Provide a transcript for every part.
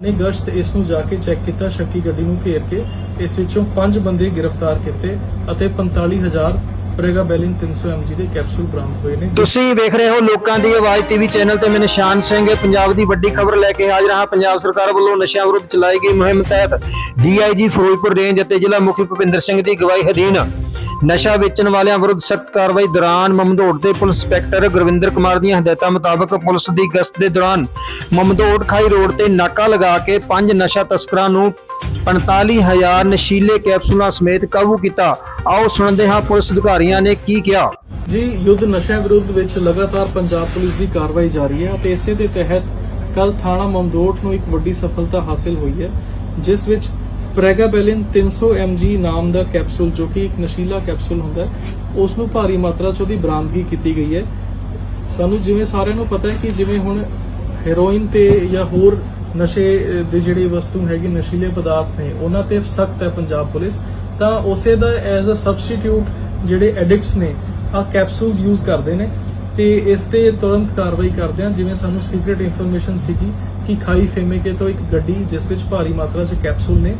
ਨੇ ਗਸ਼ਤ ਇਸ ਨੂੰ ਜਾ ਕੇ ਚੈੱਕ ਕੀਤਾ, ਸ਼ੱਕੀ ਗੱਡੀ ਨੂੰ ਘੇਰ ਕੇ ਇਸ ਵਿੱਚੋਂ 5 ਬੰਦੇ ਗ੍ਰਿਫਤਾਰ ਕੀਤੇ ਅਤੇ 45000 ਪ੍ਰੈਗਾਬੈਲਿਨ 300 mg ਦੇ ਕੈਪਸੂਲ ਬਰਾਮਦ ਹੋਏ ਨੇ ਤੁਸੀਂ ਵੇਖ ਰਹੇ ਹੋ ਲੋਕਾਂ ਦੀ ਆਵਾਜ਼ ਟੀਵੀ ਚੈਨਲ ਤੇ ਮੈਂ ਨਿਸ਼ਾਨ ਸਿੰਘ ਪੰਜਾਬ ਦੀ ਵੱਡੀ ਖਬਰ ਲੈ ਕੇ ਹਾਜ਼ਰ ਹਾਂ। ਪੰਜਾਬ ਸਰਕਾਰ ਵੱਲੋਂ ਨਸ਼ਿਆਂ ਵਿਰੁੱਧ ਚਲਾਈ ਗਈ ਮੁਹਿੰਮ ਤਹਿਤ ਡੀਆਈਜੀ ਫਿਰੋਜ਼ਪੁਰ ਰੇਂਜ ਅਤੇ ਜ਼ਿਲ੍ਹਾ ਮੁਖੀ ਭੁਪਿੰਦਰ ਸਿੰਘ ਦੀ ਅਗਵਾਈ ਅਧੀਨ ਨਸ਼ਾ ਵੇਚਣ ਵਾਲਿਆਂ ਵਿਰੁੱਧ ਸਖਤ ਕਾਰਵਾਈ ਦੌਰਾਨ ਮਮਦੋੜ ਦੇ ਪੁਲਿਸ ਇੰਸਪੈਕਟਰ ਗੁਰਵਿੰਦਰ ਕੁਮਾਰ ਦੀਆਂ ਹਦਾਇਤਾਂ ਮੁਤਾਬਕ ਪੁਲਿਸ ਦੀ ਗਸ਼ਤ ਦੇ ਦੌਰਾਨ ਮਮਦੋੜ ਖਾਈ ਰੋਡ ਤੇ ਨਾਕਾ ਲਗਾ ਕੇ ਪੰਜ ਨਸ਼ਾ ਤਸਕਰਾਂ ਨੂੰ 45000 ਨਸ਼ੀਲੇ ਕੈਪਸੂਲਾਂ ਸਮੇਤ ਕਾਬੂ ਕੀਤਾ। ਆਓ ਸੁਣਦੇ ਹਾਂ ਪੁਲਿਸ ਅਧਿਕਾਰੀਆਂ ਨੇ ਕੀ ਕਿਹਾ। ਜੀ, ਯੁੱਧ ਨਸ਼ਿਆਂ ਵਿਰੁੱਧ ਵਿੱਚ ਲਗਾਤਾਰ ਪੰਜਾਬ ਪੁਲਿਸ ਦੀ ਕਾਰਵਾਈ ਜਾਰੀ ਹੈ ਅਤੇ ਇਸੇ ਦੇ ਤਹਿਤ ਕੱਲ ਥਾਣਾ ਮਮਦੋਟ ਨੂੰ ਇੱਕ ਵੱਡੀ ਸਫਲਤਾ ਹਾਸਲ ਹੋਈ ਹੈ, ਜਿਸ ਵਿੱਚ ਪ੍ਰੈਗਾਬੈਲਿਨ 300 mg ਨਾਮ ਦਾ ਕੈਪਸੂਲ ਜੋ ਕਿ ਇੱਕ ਨਸ਼ੀਲਾ ਕੈਪਸੂਲ ਹੁੰਦਾ ਹੈ, ਉਸ ਨੂੰ ਭਾਰੀ ਮਾਤਰਾ 'ਚ ਉਹਦੀ ਬਰਾਮਦਗੀ ਕੀਤੀ ਗਈ ਹੈ। ਸਾਨੂੰ ਜਿਵੇਂ ਸਾਰਿਆਂ ਨੂੰ ਪਤਾ ਹੈ ਕਿ ਜਿਵੇਂ ਹੁਣ ਹੈਰੋਇਨ ਤੇ ਜਾਂ ਹੋਰ ਨਸ਼ੇ ਦੇ ਦੀ ਜਿਹੜੀ ਵਸਤੂ ਹੈਗੀ, ਨਸ਼ੀਲੇ ਪਦਾਰਥ ਨੇ, ਉਹਨਾਂ ਤੇ ਸਖਤ ਹੈ ਪੰਜਾਬ ਪੁਲਿਸ। ਤਾਂ ਉਸੇ ਦਾ ਐਜ਼ ਅ ਸਬਸਟੀਟਿਊਟ ਜਿਹੜੇ ਐਡਿਕਟਸ ਨੇ ਆ ਕੈਪਸੂਲਸ ਯੂਜ਼ ਕਰਦੇ ਨੇ। ਤੇ ਇਸ ਤੇ ਤੁਰੰਤ ਕਾਰਵਾਈ ਕਰਦੇ ਹਾਂ, ਜਿਵੇਂ ਸਾਨੂੰ ਸੀਕ੍ਰੀਟ ਇਨਫੋਰਮੇਸ਼ਨ ਸੀਗੀ ਕਿ ਖਾਈ ਫੇਮੇਕੇ ਤੋਂ ਇੱਕ ਗੱਡੀ, ਜਿਸ ਵਿੱਚ ਭਾਰੀ ਮਾਤਰਾ 'ਚ ਕੈਪਸੂਲ ਨੇ,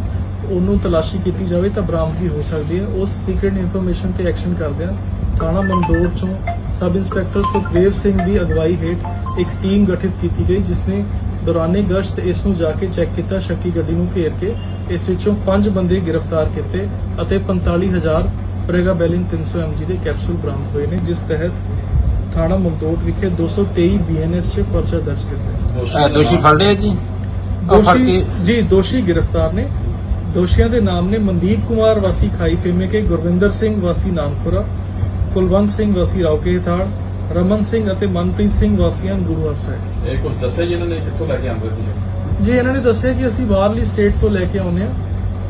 ਉਹਨੂੰ ਤਲਾਸ਼ੀ ਕੀਤੀ ਜਾਵੇ ਤਾਂ ਬਰਾਮਦਗੀ ਹੋ ਸਕਦੀ ਹੈ। ਉਸ ਸੀਕ੍ਰੀਟ ਇਨਫੋਰਮੇਸ਼ਨ ਤੇ ਐਕਸ਼ਨ ਕਰਦੇ ਹਾਂ। ਥਾਣਾ ਮੰਦੋੜ ਚੋਂ ਸਬ ਇੰਸਪੈਕਟਰ ਸੁਖਦੇਵ ਸਿੰਘ ਦੀ ਅਗਵਾਈ ਹੇਠ ਇੱਕ ਟੀਮ ਗਠਿਤ ਕੀਤੀ ਗਈ, ਜਿਸ ਨੇ ਦੌਰਾਨੇ ਗਸ਼ਤ ਇਸ ਨੂੰ ਜਾ ਕੇ ਚੈੱਕ ਕੀਤਾ ਸ਼ੱਕੀ ਗੱਡੀ ਨੂੰ ਘੇਰ ਕੇ ਇਸ ਵਿੱਚੋਂ 5 ਬੰਦੇ ਗ੍ਰਿਫਤਾਰ ਕੀਤੇ ਅਤੇ 45000 ਪ੍ਰੈਗਾਬੈਲਿਨ 300 mg ਦੇ ਕੈਪਸੂਲ ਬਰਾਮਦ ਹੋਏ ਨੇ ਜਿਸ ਤਹਿਤ ਥਾਣਾ ਮੰਦੋੜ ਵਿਖੇ 223 ਬੀਐਨਐਸ 'ਚ ਪਰਚਾ ਦਰਜ ਕੀਤਾ ਹੈ ਦੋਸ਼ੀ ਫੜ ਲਿਆ ਜੀ? ਦੋਸ਼ੀ ਜੀ ਦੋਸ਼ੀ ਗ੍ਰਿਫਤਾਰ ਨੇ। ਦੋਸ਼ੀਆਂ ਦੇ ਨਾਮ ਨੇ ਮਨਦੀਪ ਕੁਮਾਰ ਵਾਸੀ ਖਾਈ ਫੇਮੇ ਕੇ ਗੁਰਵਿੰਦਰ ਸਿੰਘ ਵਾਸੀ ਨਾਨਪੁਰਾ ਕੁਲਵੰਤ ਸਿੰਘ ਵਾਸੀ ਰਾਉਕੇ ਥਾੜ ਰਮਨ ਸਿੰਘ ਅਤੇ ਮਨਪ੍ਰੀਤ ਸਿੰਘ ਵਾਸੀਆਂ ਗੁਰੂ ਸਾਹਿਬ। ਇਹ ਕੁਝ ਦੱਸਿਆ ਜੀ ਇਹਨਾਂ ਨੇ ਕਿੱਥੋਂ ਲੈ ਕੇ ਆਉਂਦੇ ਸੀ? ਜੀ ਇਹਨਾਂ ਨੇ ਦੱਸਿਆ ਕਿ ਅਸੀਂ ਬਾਹਰਲੀ ਸਟੇਟ ਤੋਂ ਲੈ ਕੇ ਆਉਂਦੇ ਆ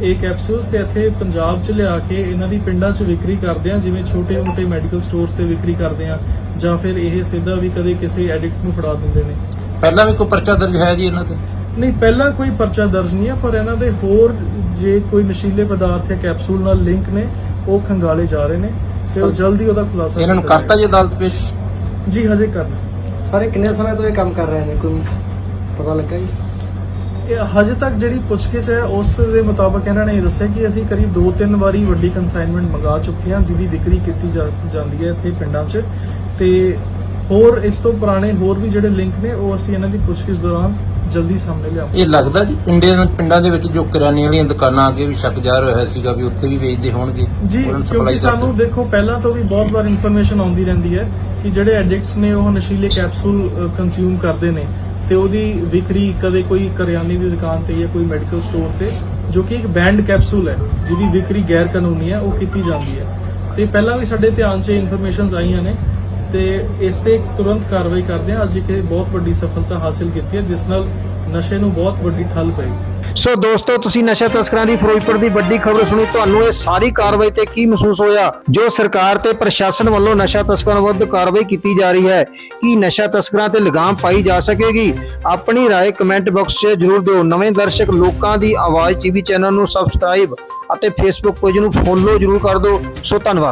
ਇਹ ਕੈਪਸੂਲਸ ਤੇ ਇੱਥੇ ਪੰਜਾਬ 'ਚ ਲਿਆ ਕੇ ਇਹਨਾਂ ਦੀ ਪਿੰਡਾਂ 'ਚ ਵਿਕਰੀ ਕਰਦੇ ਆ ਜਿਵੇਂ ਛੋਟੇ-ਮੋਟੇ ਮੈਡੀਕਲ ਸਟੋਰਸ ਤੇ ਵਿਕਰੀ ਕਰਦੇ ਆ ਜਾਂ ਫਿਰ ਇਹ ਸਿੱਧਾ ਵੀ ਕਦੇ ਕਿਸੇ ਐਡਿਕਟ ਨੂੰ ਫੜਾ ਦਿੰਦੇ ਨੇ। ਪਹਿਲਾਂ ਵੀ ਕੋਈ ਪਰਚਾ ਦਰਜ ਹੈ ਜੀ ਇਹਨਾਂ ਤੇ? ਨਹੀਂ ਪਹਿਲਾਂ ਕੋਈ ਪਰਚਾ ਦਰਜ ਨਹੀਂ ਹੈ ਪਰ ਇਹਨਾਂ ਦੇ ਹੋਰ ਜੇ ਕੋਈ ਨਸ਼ੀਲੇ ਪਦਾਰਥ ਜਾਂ ਕੈਪਸੂਲ ਨਾਲ ਲਿੰਕ ਨੇ ਉਹ ਖੰਗਾਲੇ ਜਾ ਰਹੇ ਨੇ ਤੇ ਉਹ ਜਲਦੀ ਉਹਦਾ ਖੁਲਾਸਾ ਇਹਨਾਂ ਨੂੰ ਕਰਤਾ ਜੀ ਅਦਾਲਤ ਪੇਸ਼। ਜੀ ਹਜੇ ਕਰਨਾ। ਸਾਰੇ ਕਿੰਨੇ ਸਮੇਂ ਤੋਂ ਇਹ ਕੰਮ ਕਰ ਰਹੇ ਨੇ? ਕੋਈ ਪਤਾ ਲੱਗਾ ਜੀ? ਇਹ ਹਜੇ ਤੱਕ ਜਿਹੜੀ ਪੁੱਛਗਿੱਛ ਹੈ ਉਸ ਦੇ ਮੁਤਾਬਕ ਇਹਨਾਂ ਨੇ ਇਹ ਦੱਸਿਆ ਕਿ ਅਸੀਂ ਕਰੀਬ 2-3 ਵਾਰੀ ਵੱਡੀ ਕਨਸਾਈਨਮੈਂਟ ਮੰਗਾ ਚੁੱਕੇ ਹਾਂ ਜਿਹਦੀ ਵਿਕਰੀ ਕੀਤੀ ਜਾ- ਜਾਂਦੀ ਹੈ ਇੱਥੇ ਪਿੰਡਾਂ 'ਚ। ਤੇ ਹੋਰ ਇਸ ਤੋਂ ਪੁਰਾਣੇ ਹੋਰ ਵੀ ਜਿਹੜੇ ਲਿੰਕ ਨੇ ਉਹ ਅਸੀਂ ਇਹਨਾਂ ਦੀ ਪੁੱਛਗਿੱਛ ਦੌਰਾਨ ਜਲਦੀ ਸਾਹਮਣੇ ਲਿਆਵਾਂਗੇ ਇਹ ਲੱਗਦਾ ਜੀ ਪਿੰਡਾਂ ਪਿੰਡਾਂ ਦੇ ਵਿੱਚ ਜੋ ਕਰਿਆਨੇ ਵਾਲੀਆਂ ਦੁਕਾਨਾਂ ਅੱਗੇ ਵੀ ਸ਼ੱਕ ਜ਼ਾਹਰ ਹੋਇਆ ਸੀਗਾ ਵੀ ਉੱਥੇ ਵੀ ਵੇਚਦੇ ਹੋਣਗੇ ਜੀ ਕਿਉਂਕਿ ਸਾਨੂੰ। ਦੇਖੋ ਪਹਿਲਾਂ ਤੋਂ ਵੀ ਬਹੁਤ ਵਾਰ ਇਨਫੋਰਮੇਸ਼ਨ ਆਉਂਦੀ ਰਹਿੰਦੀ ਹੈ ਕਿ ਜਿਹੜੇ ਐਡਿਕਟਸ ਨੇ ਉਹ ਨਸ਼ੀਲੇ ਕੈਪਸੂਲ ਕੰਜ਼ਿਊਮ ਕਰਦੇ ਨੇ ਤੇ ਉਹਦੀ ਵਿਕਰੀ ਕਦੇ ਕੋਈ ਕਰਿਆਨੇ ਦੀ ਦੁਕਾਨ ਤੇ ਜਾਂ ਕੋਈ ਮੈਡੀਕਲ ਸਟੋਰ ਤੇ ਜੋ ਕਿ ਇੱਕ ਬੈਂਡ ਕੈਪਸੂਲ ਹੈ ਜਿਹਦੀ ਵਿਕਰੀ ਗੈਰ ਕਾਨੂੰਨੀ ਹੈ ਉਹ ਕੀਤੀ ਜਾਂਦੀ ਹੈ ਤੇ ਪਹਿਲਾਂ ਵੀ ਸਾਡੇ ਧਿਆਨ 'ਚ ਇਨਫੋਰਮੇਸ਼ਨਸ ਆਈਆਂ ਨੇ ਤੇ ਇਸ ਤੇ ਤੁਰੰਤ ਕਾਰਵਾਈ ਕਰਦੇ ਹਾਂ ਅੱਜ ਇੱਕ ਇਹ ਬਹੁਤ ਵੱਡੀ ਸਫਲਤਾ ਹਾਸਲ ਕੀਤੀ ਹੈ ਜਿਸ ਨਾਲ ਨਸ਼ੇ ਨੂੰ ਬਹੁਤ ਵੱਡੀ ਠੱਲ ਪਈ ਸੋ ਦੋਸਤੋ ਤੁਸੀਂ ਨਸ਼ਾ ਤਸਕਰਾਂ ਦੀ ਫਿਰੋਜ਼ਪੁਰ ਦੀ ਵੱਡੀ ਖਬਰ ਸੁਣੀ ਤੁਹਾਨੂੰ ਇਹ ਸਾਰੀ ਕਾਰਵਾਈ ਤੇ ਕੀ ਮਹਿਸੂਸ ਹੋਇਆ ਜੋ ਸਰਕਾਰ ਤੇ ਪ੍ਰਸ਼ਾਸਨ ਵੱਲੋਂ ਨਸ਼ਾ ਤਸਕਰਾਂ ਵਿਰੁੱਧ ਕਾਰਵਾਈ ਕੀਤੀ ਜਾ ਰਹੀ ਹੈ ਕੀ ਨਸ਼ਾ ਤਸਕਰਾਂ ਤੇ ਲਗਾਮ ਪਾਈ ਜਾ ਸਕੇਗੀ ਆਪਣੀ رائے ਕਮੈਂਟ ਬਾਕਸ 'ਚ ਜਰੂਰ ਦਿਓ ਨਵੇਂ ਦਰਸ਼ਕ ਲੋਕਾਂ ਦੀ ਆਵਾਜ਼ ਟੀਵੀ ਚੈਨਲ ਨੂੰ ਸਬਸਕ੍ਰਾਈਬ ਅਤੇ ਫੇਸਬੁੱਕ ਪੇਜ ਨੂੰ ਫੋਲੋ ਜਰੂਰ ਕਰ ਦਿਓ ਸੋ ਧੰਨਵਾਦ